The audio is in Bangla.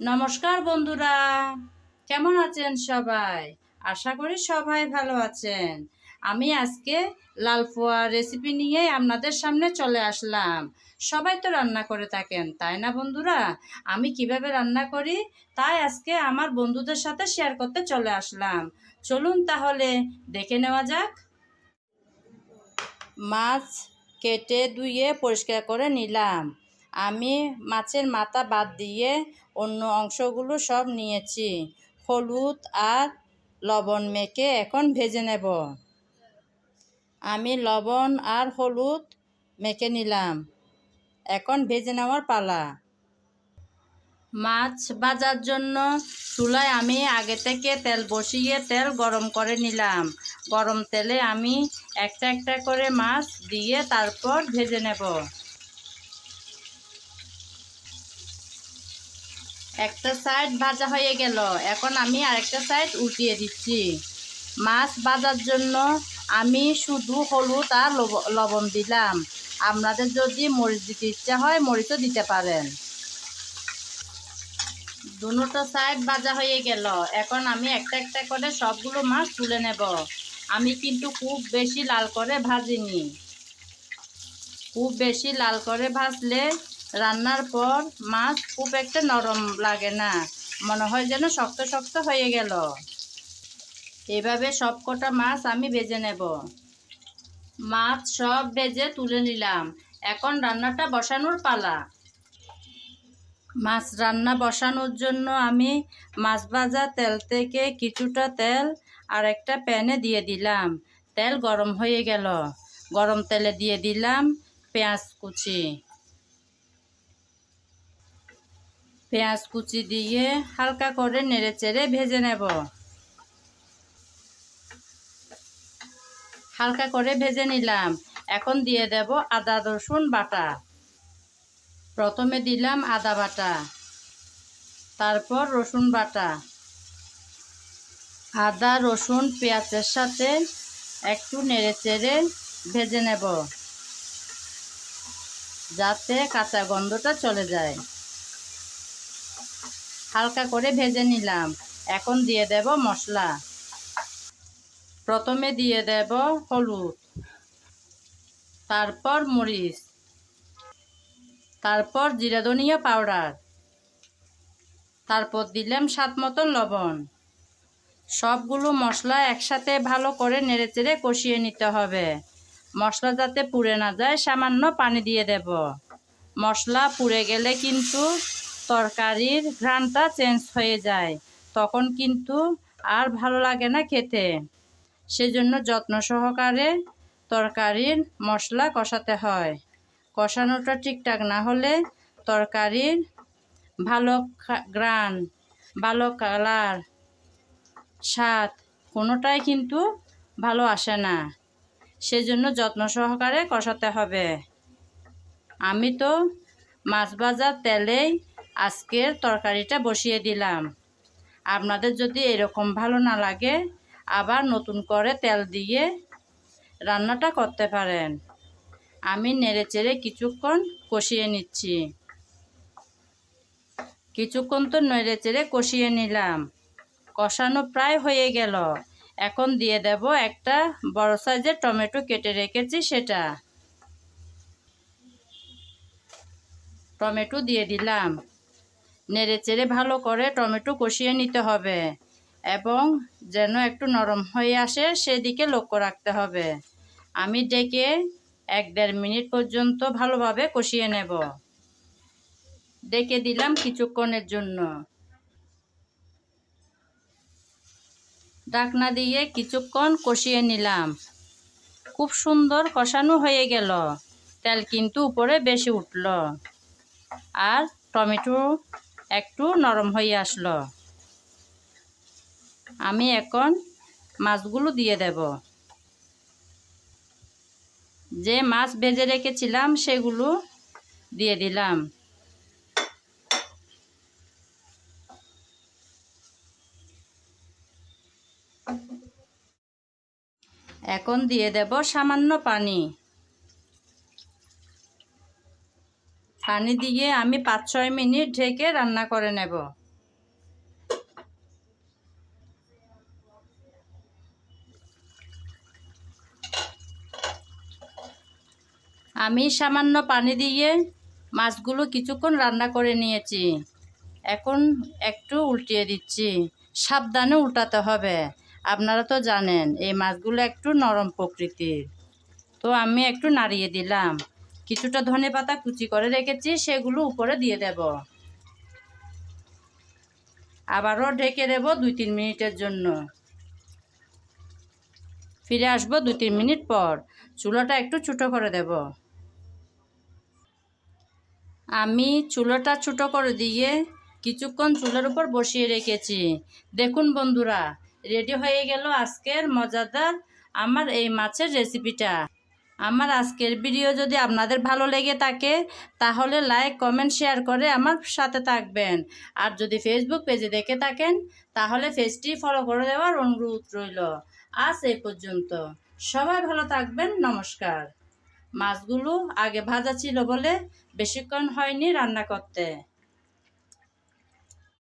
নমস্কার বন্ধুরা। কেমন আছেন সবাই? আশা করি সবাই ভালো আছেন। আমি আজকে লাল পোয়া রেসিপি নিয়ে আপনাদের সামনে চলে আসলাম। সবাই তো রান্না করে থাকেন, তাই না বন্ধুরা? আমি কীভাবে রান্না করি, তাই আজকে আমার বন্ধুদের সাথে শেয়ার করতে চলে আসলাম। চলুন তাহলে দেখে নেওয়া যাক। মাছ কেটে ধুয়ে পরিষ্কার করে নিলাম। আমি মাছের মাথা বাদ দিয়ে অন্য অংশগুলো সব নিয়েছি। হলুদ আর লবণ মেখে এখন ভেজে নেব। আমি লবণ আর হলুদ মেখে নিলাম। এখন ভেজে নেওয়ার পালা। মাছ ভাজার জন্য চুলায় আমি আগে থেকে তেল বসিয়ে তেল গরম করে নিলাম। গরম তেলে আমি একটা একটা করে মাছ দিয়ে তারপর ভেজে নেব। একটা সাইড ভাজা হয়ে গেল। এখন আমি আরেকটা সাইড উল্টিয়ে দিচ্ছি। মাছ ভাজার জন্য আমি শুধু হলুদ আর লব- লবণ দিলাম। আপনাদের যদি মরিচ দিতে ইচ্ছা হয়, মরিচও দিতে পারেন। দুটো সাইড ভাজা হয়ে গেল। এখন আমি একটা একটা করে সবগুলো মাছ তুলে নেব। আমি কিন্তু খুব বেশি লাল করে ভাজিনি। খুব বেশি লাল করে ভাজলে রান্নার পর মাছ খুব একটা নরম লাগে না। মনে হয় যেন শক্ত শক্ত হয়ে গেল। এভাবে সব কটা মাছ আমি ভেজে নেব। মাছ সব ভেজে তুলে নিলাম। এখন রান্নাটা বসানোর পালা। মাছ রান্না বসানোর জন্য আমি মাছ ভাজা তেল থেকে কিছুটা তেল আর একটা প্যানে দিয়ে দিলাম। তেল গরম হয়ে গেল। গরম তেলে দিয়ে দিলাম পেঁয়াজ কুচি। পেঁয়াজ কুচি দিয়ে হালকা করে নেড়ে চেড়ে ভেজে নেব। হালকা করে ভেজে নিলাম। এখন দিয়ে দেব আদা, রসুন বাটা। প্রথমে দিলাম আদা বাটা। তারপর রসুন বাটা। আদা, রসুন, পেঁয়াজের সাথে একটু নেড়ে চেড়ে ভেজে নেব। যাতে কাঁচা গন্ধটা চলে যায়। হালকা করে ভেজে নিলাম। এখন দিয়ে দেব মশলা। প্রথমে দিয়ে দেব হলুদ। তারপর মরিচ। তারপর জিরা ধনিয়া পাউডার। তারপর দিলাম স্বাদ মতন লবণ। সবগুলো মশলা একসাথে ভালো করে নেড়েচেড়ে কষিয়ে নিতে হবে। মশলা যাতে পুড়ে না যায়, সামান্য পানি দিয়ে দেব। মশলা পুড়ে গেলে কিন্তু তরকারির ঘ্রাণটা চেঞ্জ হয়ে যায়। তখন কিন্তু আর ভালো লাগে না খেতে। সেজন্য যত্ন সহকারে তরকারির মশলা কষাতে হয়। কষানোটা ঠিকঠাক না হলে তরকারির ভালো গ্রান ভালো কালার, স্বাদ কোনোটাই কিন্তু ভালো আসে না। সেজন্য যত্ন সহকারে কষাতে হবে। আমি তো মাছ ভাজার তেলেই আজকের তরকারিটা বসিয়ে দিলাম। আপনাদের যদি এরকম ভালো না লাগে, আবার নতুন করে তেল দিয়ে রান্নাটা করতে পারেন। আমি নেড়ে চেড়ে কিছুক্ষণ কষিয়ে নিচ্ছি। কিছুক্ষণ তো নেড়ে চেড়ে কষিয়ে নিলাম। কষানো প্রায় হয়ে গেল। এখন দিয়ে দেব একটা বড় সাইজের টমেটো কেটে রেখেছি সেটা। টমেটো দিয়ে দিলাম। নেড়ে চেড়ে ভালো করে টমেটো কষিয়ে নিতে হবে এবং যেন একটু নরম হয়ে আসে সেদিকে লক্ষ্য রাখতে হবে। আমি ডেকে এক দেড় মিনিট পর্যন্ত ভালোভাবে কষিয়ে নেব। ডেকে দিলাম কিছুক্ষণের জন্য। ডাকনা দিয়ে কিছুক্ষণ কষিয়ে নিলাম। খুব সুন্দর কষানো হয়ে গেল। তেল কিন্তু উপরে বেশি উঠল। আর টমেটো একটু নরম হয়ে আসলো। আমি এখন মাছগুলো দিয়ে দেব। যে মাছ ভেজে রেখেছিলাম সেগুলো দিয়ে দিলাম। এখন দিয়ে দেব সামান্য পানি। পানি দিয়ে আমি পাঁচ ছয় মিনিট ঢেকে রান্না করে নেব। আমি সামান্য পানি দিয়ে মাছগুলো কিছুক্ষণ রান্না করে নিয়েছি। এখন একটু উল্টিয়ে দিচ্ছি। সাবধানে উল্টাতে হবে। আপনারা তো জানেন, এই মাছগুলো একটু নরম প্রকৃতির। তো আমি একটু নাড়িয়ে দিলাম। কিছুটা ধনে পাতা কুচি করে রেখেছি, সেগুলো উপরে দিয়ে দেব। আবারও ঢেকে দেব দুই তিন মিনিটের জন্য। ফিরে আসব দুই তিন মিনিট পর। চুলাটা একটু ছোটো করে দেব। আমি চুলাটা ছোটো করে দিয়ে কিছুক্ষণ চুলার উপর বসিয়ে রেখেছি। দেখুন বন্ধুরা, রেডি হয়ে গেল আজকের মজাদার আমার এই মাছের রেসিপিটা। আমার আজকের ভিডিও যদি আপনাদের ভালো লেগে থাকে, তাহলে লাইক কমেন্ট শেয়ার করে আমার সাথে থাকবেন। আর যদি ফেসবুক পেজে দেখে থাকেন, তাহলে পেজটি ফলো করে দেওয়ার অনুরোধ রইল। আজ এই পর্যন্ত। সবাই ভালো থাকবেন, নমস্কার। মাছগুলো আগে ভাজা ছিল বলে বেশিক্ষণ হয়নি রান্না করতে।